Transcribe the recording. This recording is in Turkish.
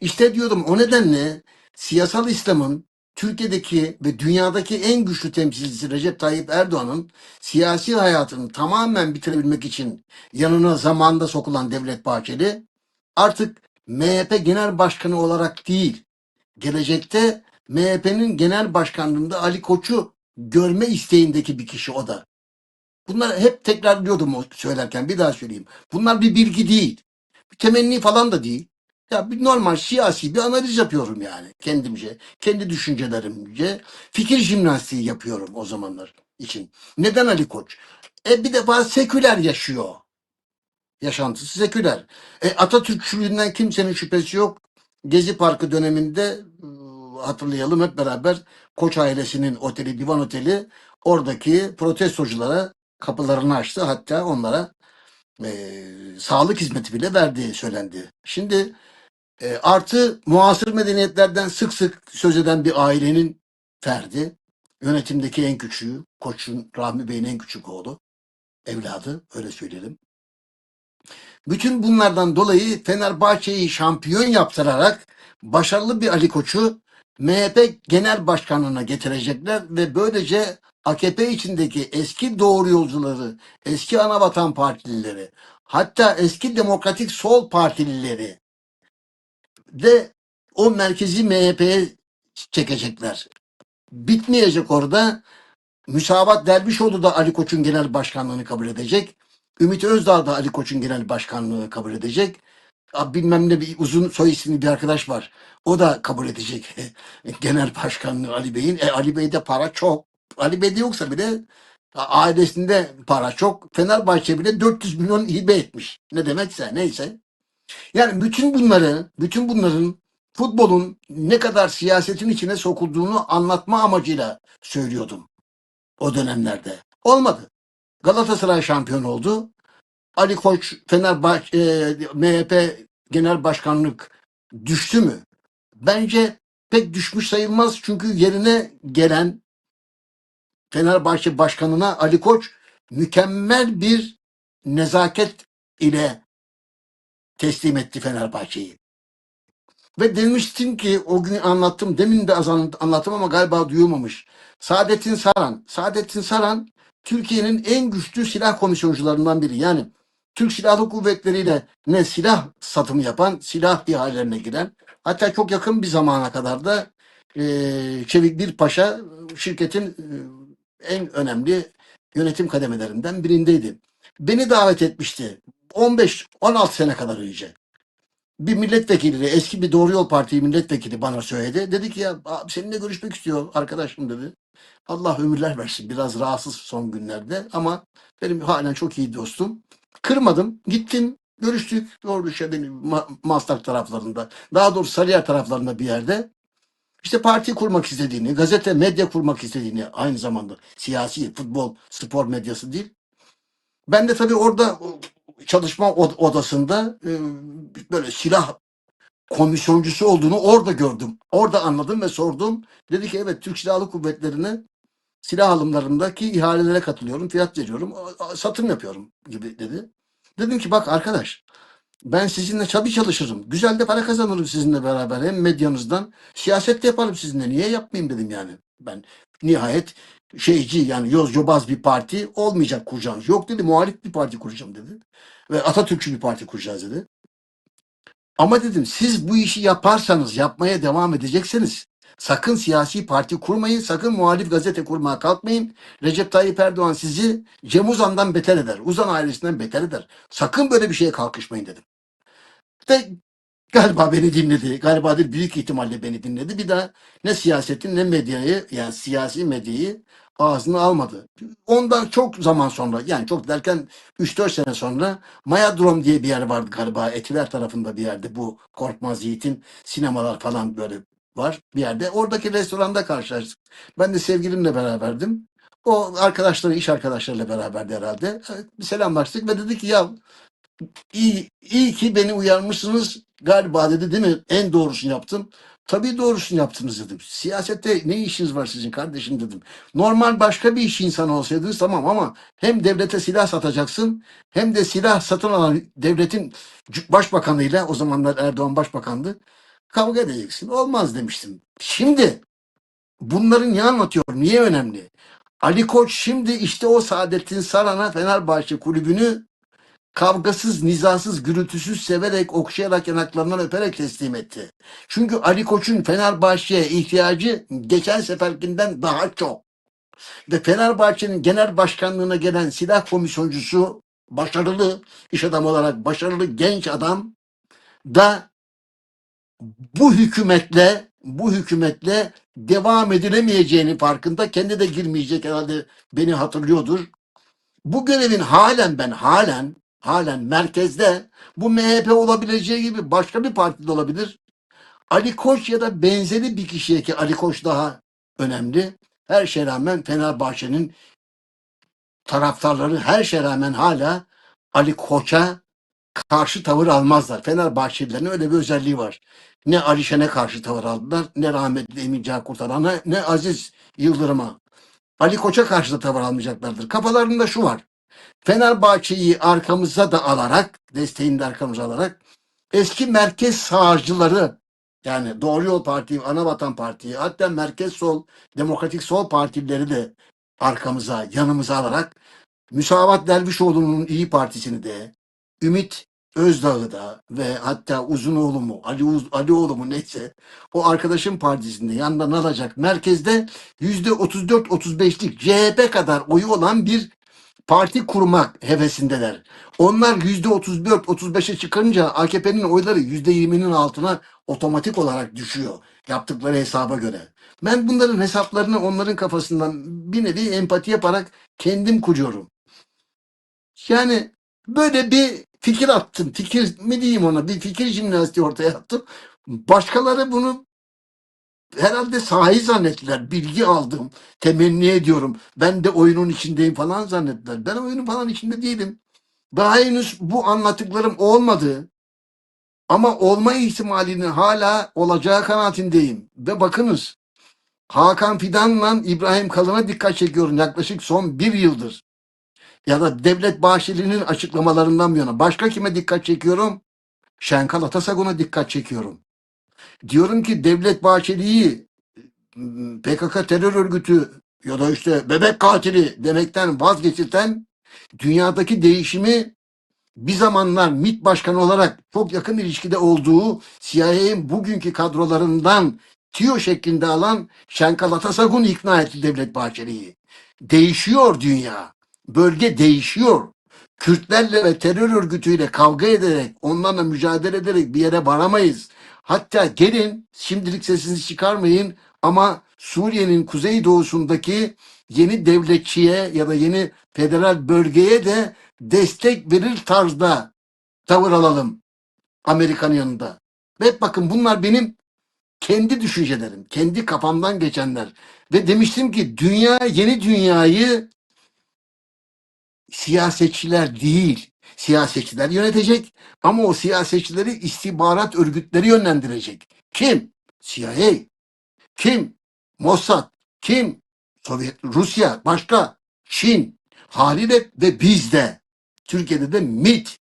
İşte diyordum o nedenle siyasal İslam'ın Türkiye'deki ve dünyadaki en güçlü temsilcisi Recep Tayyip Erdoğan'ın siyasi hayatını tamamen bitirebilmek için yanına zamanda sokulan Devlet Bahçeli artık MHP Genel Başkanı olarak değil, gelecekte MHP'nin genel başkanlığında Ali Koç'u görme isteğindeki bir kişi o da. Bunlar hep tekrarlıyordum o söylerken bir daha söyleyeyim. Bunlar bir bilgi değil. Bir temenni falan da değil. Ya bir normal siyasi bir analiz yapıyorum yani kendimce. Kendi düşüncelerimce fikir jimnastiği yapıyorum o zamanlar için. Neden Ali Koç? E bir defa seküler yaşıyor. Yaşantısı seküler. E Atatürkçülüğünden kimsenin şüphesi yok. Gezi Parkı döneminde ıı, hatırlayalım hep beraber Koç ailesinin oteli, divan oteli oradaki protestoculara kapılarını açtı. Hatta onlara e, sağlık hizmeti bile verdiği söylendi. Şimdi e, artı muasır medeniyetlerden sık sık söz eden bir ailenin ferdi. Yönetimdeki en küçüğü, Koç'un Rahmi Bey'in en küçük oğlu, evladı öyle söyleyelim. Bütün bunlardan dolayı Fenerbahçe'yi şampiyon yaptırarak başarılı bir Ali Koç'u MHP Genel Başkanlığı'na getirecekler ve böylece AKP içindeki eski doğru yolcuları, eski anavatan partilileri, hatta eski demokratik sol partilileri de o merkezi MHP'ye çekecekler. Bitmeyecek orada. Müsavat Dervişoğlu da Ali Koç'un genel başkanlığını kabul edecek. Ümit Özdağ da Ali Koç'un genel başkanlığını kabul edecek. Bilmem ne bir uzun soy isimli bir arkadaş var. O da kabul edecek genel başkanlığı Ali Bey'in. E Ali Bey'de para çok. Ali Bey'de yoksa bile ailesinde para çok. Fenerbahçe bile 400 milyon hibe etmiş. Ne demekse neyse. Yani bütün bunları, bütün bunların futbolun ne kadar siyasetin içine sokulduğunu anlatma amacıyla söylüyordum o dönemlerde. Olmadı. Galatasaray şampiyon oldu. Ali Koç Fenerbahçe MHP Genel Başkanlık düştü mü? Bence pek düşmüş sayılmaz çünkü yerine gelen Fenerbahçe Başkanına Ali Koç mükemmel bir nezaket ile teslim etti Fenerbahçe'yi. Ve demiştim ki o gün anlattım, demin de az anlat- anlattım ama galiba duyulmamış. Saadettin Saran, Saadettin Saran Türkiye'nin en güçlü silah komisyoncularından biri. Yani Türk Silahlı Kuvvetleri ile ne silah satımı yapan, silah ihalelerine giren, hatta çok yakın bir zamana kadar da eee Çevik Bir Paşa şirketin eee, en önemli yönetim kademelerinden birindeydi. Beni davet etmişti 15-16 sene kadar önce bir milletvekili, eski bir Doğru Yol Parti milletvekili bana söyledi. Dedi ki ya seninle görüşmek istiyor arkadaşım dedi. Allah ömürler versin. Biraz rahatsız son günlerde ama benim halen çok iyi dostum. Kırmadım. Gittim. Görüştük. Orada işte benim Ma- Maslak taraflarında. Daha doğrusu Sarıyer taraflarında bir yerde. İşte parti kurmak istediğini, gazete, medya kurmak istediğini aynı zamanda siyasi, futbol, spor medyası değil. Ben de tabii orada çalışma od- odasında e, böyle silah komisyoncusu olduğunu orada gördüm. Orada anladım ve sordum. Dedi ki evet Türk Silahlı Kuvvetleri'ne silah alımlarındaki ihalelere katılıyorum, fiyat veriyorum, satım yapıyorum gibi dedi. Dedim ki bak arkadaş ben sizinle tabii çalışırım. Güzel de para kazanırım sizinle beraber. Hem medyanızdan siyaset de yaparım sizinle. Niye yapmayayım dedim yani. Ben nihayet şeyci yani yoz yobaz bir parti olmayacak kuracağınız. Yok dedi muhalif bir parti kuracağım dedi. Ve Atatürkçü bir parti kuracağız dedi. Ama dedim siz bu işi yaparsanız yapmaya devam edecekseniz sakın siyasi parti kurmayın, sakın muhalif gazete kurmaya kalkmayın. Recep Tayyip Erdoğan sizi Cem Uzan'dan beter eder. Uzan ailesinden beter eder. Sakın böyle bir şeye kalkışmayın dedim. Ve galiba beni dinledi. Galiba değil büyük ihtimalle beni dinledi. Bir daha ne siyasetin ne medyayı yani siyasi medyayı ağzına almadı. Ondan çok zaman sonra yani çok derken 3-4 sene sonra Mayadrom diye bir yer vardı galiba Etiler tarafında bir yerde bu Korkmaz Yiğit'in sinemalar falan böyle var bir yerde. Oradaki restoranda karşılaştık. Ben de sevgilimle beraberdim. O arkadaşları, iş arkadaşlarıyla beraberdi herhalde. Bir selamlaştık ve dedi ki ya İyi, iyi ki beni uyarmışsınız galiba dedi değil mi? En doğrusunu yaptım. Tabii doğrusunu yaptınız dedim. Siyasette ne işiniz var sizin kardeşim dedim. Normal başka bir iş insanı olsaydınız tamam ama hem devlete silah satacaksın hem de silah satın alan devletin başbakanıyla o zamanlar Erdoğan başbakandı. kavga edeceksin. Olmaz demiştim. Şimdi bunları niye anlatıyorum? Niye önemli? Ali Koç şimdi işte o Saadettin Saran'a Fenerbahçe kulübünü kavgasız, nizasız, gürültüsüz severek, okşayarak, yanaklarından öperek teslim etti. Çünkü Ali Koç'un Fenerbahçe'ye ihtiyacı geçen seferkinden daha çok. Ve Fenerbahçe'nin genel başkanlığına gelen silah komisyoncusu başarılı iş adamı olarak başarılı genç adam da bu hükümetle bu hükümetle devam edilemeyeceğini farkında. Kendi de girmeyecek herhalde beni hatırlıyordur. Bu görevin halen ben halen halen merkezde bu MHP olabileceği gibi başka bir parti de olabilir. Ali Koç ya da benzeri bir kişiye ki Ali Koç daha önemli. Her şeye rağmen Fenerbahçe'nin taraftarları her şeye rağmen hala Ali Koç'a karşı tavır almazlar. Fenerbahçelilerin öyle bir özelliği var. Ne Alişen'e karşı tavır aldılar, ne rahmetli Emin Can Kurtaran'a, ne Aziz Yıldırım'a. Ali Koç'a karşı da tavır almayacaklardır. Kafalarında şu var. Fenerbahçe'yi arkamıza da alarak, desteğini de arkamıza alarak eski merkez sağcıları yani Doğru Yol Parti, Anavatan Parti, hatta Merkez Sol, Demokratik Sol partileri de arkamıza, yanımıza alarak Müsavat Dervişoğlu'nun İyi Partisi'ni de, Ümit Özdağ'ı da ve hatta Uzunoğlu mu, Ali Uz, Alioğlu mu neyse o arkadaşın partisinde yandan alacak merkezde yüzde 34-35'lik CHP kadar oyu olan bir parti kurmak hevesindeler. Onlar yüzde 34-35'e çıkınca AKP'nin oyları yüzde 20'nin altına otomatik olarak düşüyor yaptıkları hesaba göre. Ben bunların hesaplarını onların kafasından bir nevi empati yaparak kendim kuruyorum. Yani böyle bir fikir attım. Fikir mi diyeyim ona? Bir fikir jimnastiği ortaya attım. Başkaları bunu herhalde sahi zannettiler. Bilgi aldım. Temenni ediyorum. Ben de oyunun içindeyim falan zannettiler. Ben oyunun falan içinde değilim. Daha henüz bu anlattıklarım olmadı. Ama olma ihtimalinin hala olacağı kanaatindeyim. Ve bakınız Hakan Fidan'la İbrahim Kalın'a dikkat çekiyorum yaklaşık son bir yıldır. Ya da Devlet Bahçeli'nin açıklamalarından bu yana. Başka kime dikkat çekiyorum? Şenkal Atasagun'a dikkat çekiyorum. Diyorum ki Devlet Bahçeli'yi PKK terör örgütü ya da işte bebek katili demekten vazgeçirten dünyadaki değişimi bir zamanlar MİT başkanı olarak çok yakın ilişkide olduğu CIA'nin bugünkü kadrolarından tiyo şeklinde alan Şenkal Atasagun ikna etti Devlet Bahçeli'yi. Değişiyor dünya. Bölge değişiyor. Kürtlerle ve terör örgütüyle kavga ederek, onlarla mücadele ederek bir yere varamayız. Hatta gelin, şimdilik sesinizi çıkarmayın ama Suriye'nin kuzeydoğusundaki yeni devletçiye ya da yeni federal bölgeye de destek verir tarzda tavır alalım Amerika'nın yanında. Ve bakın bunlar benim kendi düşüncelerim, kendi kafamdan geçenler. Ve demiştim ki dünya yeni dünyayı siyasetçiler değil, siyasetçiler yönetecek ama o siyasetçileri istihbarat örgütleri yönlendirecek. Kim? CIA. Kim? Mossad. Kim? Sovyet, Rusya. Başka? Çin. Haliyle ve bizde. Türkiye'de de MIT.